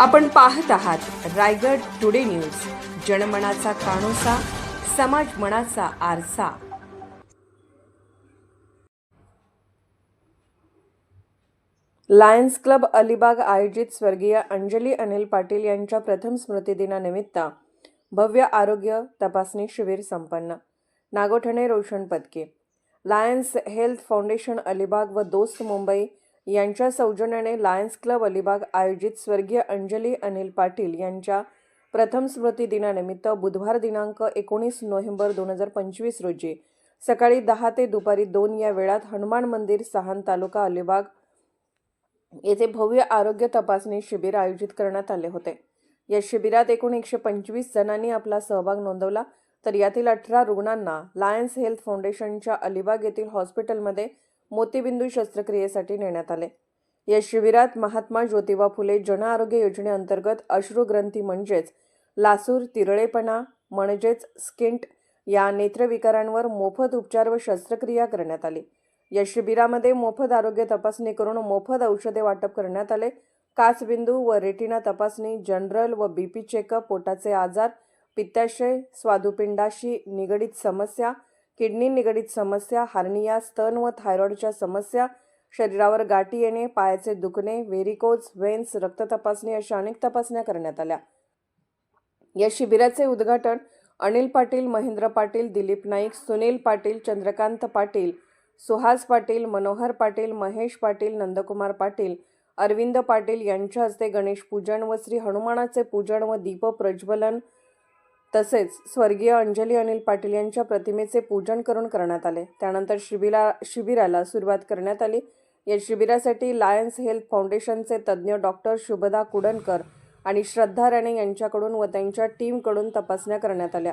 आपण पाहत आहात रायगड टुडे न्यूज. जनमनाचा कानोसा समाज मनाचा आरसा. लायन्स क्लब अलिबाग आयोजित स्वर्गीय अंजली अनिल पाटील यांच्या प्रथम स्मृतिदिनानिमित्त भव्य आरोग्य तपासणी शिबिर संपन्न. नागोठणे रोशन पदके. लायन्स हेल्थ फाउंडेशन अलिबाग व दोस्त मुंबई यांच्या सौजन्याने लायन्स क्लब अलिबाग आयोजित स्वर्गीय अंजली अनिल पाटील यांच्या प्रथम स्मृती दिनानिमित्त बुधवार दिनांक एकोणीस नोव्हेंबर दोन हजार पंचवीस रोजी सकाळी दहा ते दुपारी दोन या वेळात हनुमान मंदिर सहान तालुका अलिबाग येथे भव्य आरोग्य तपासणी शिबिर आयोजित करण्यात आले होते. या शिबिरात एकूण एकशे पंचवीस जणांनी आपला सहभाग नोंदवला. तर यातील अठरा रुग्णांना लायन्स हेल्थ फाउंडेशनच्या अलिबाग येथील हॉस्पिटलमध्ये मोतीबिंदू शस्त्रक्रियेसाठी नेण्यात आले. या शिबिरात महात्मा ज्योतिबा फुले जन आरोग्य योजनेअंतर्गत अश्रुग्रंथी म्हणजेच लासूर तिरळेपणा म्हणजेच स्किंट या नेत्रविकारांवर मोफत उपचार व शस्त्रक्रिया करण्यात आली. या शिबिरामध्ये मोफत आरोग्य तपासणी करून मोफत औषधे वाटप करण्यात आले. काचबिंदू व रेटिना तपासणी जनरल व बीपी चेकअप पोटाचे आजार पित्ताशय स्वादुपिंडाशी निगडीत समस्या किडनी निगडीत समस्या हार्निया स्तन व थायरॉईडच्या समस्या शरीरावर गाठी येणे पायाचे दुखणे व्हेरिकोज व्हेन्स रक्त तपासणी अशा अनेक तपासण्या करण्यात आल्या. या शिबिराचे उद्घाटन अनिल पाटील महेंद्र पाटील दिलीप नाईक सुनील पाटील चंद्रकांत पाटील सुहास पाटील मनोहर पाटील महेश पाटील नंदकुमार पाटील अरविंद पाटील यांच्या हस्ते गणेश पूजन व श्री हनुमानाचे पूजन व दीप प्रज्वलन तसेच स्वर्गीय अंजली अनिल पाटील यांच्या प्रतिमेचे पूजन करून करण्यात आले. त्यानंतर शिबिरा शिबिराला सुरुवात करण्यात आली. या शिबिरासाठी लायन्स हेल्थ फाउंडेशनचे तज्ज्ञ डॉक्टर शुभदा कुडणकर आणि श्रद्धा राणे यांच्याकडून व त्यांच्या टीमकडून तपासण्या करण्यात आल्या.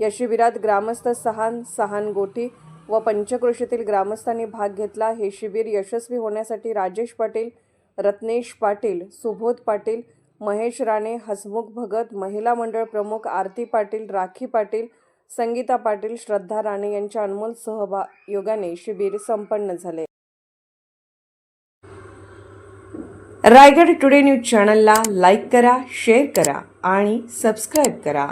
या शिबिरात ग्रामस्थ सहान सहान गोठी व पंचक्रोशीतील ग्रामस्थांनी भाग घेतला. हे शिबिर यशस्वी होण्यासाठी राजेश पाटील रत्नेश पाटील सुबोध पाटील महेश राणे हसमुख भगत महिला मंडळ प्रमुख आरती पाटील राखी पाटील संगीता पाटील श्रद्धा राणे यांच्या अनमोल सहयोगाने शिबिर संपन्न झाले. रायगड टुडे न्यूज चॅनलला लाईक करा शेअर करा आणि सबस्क्राईब करा.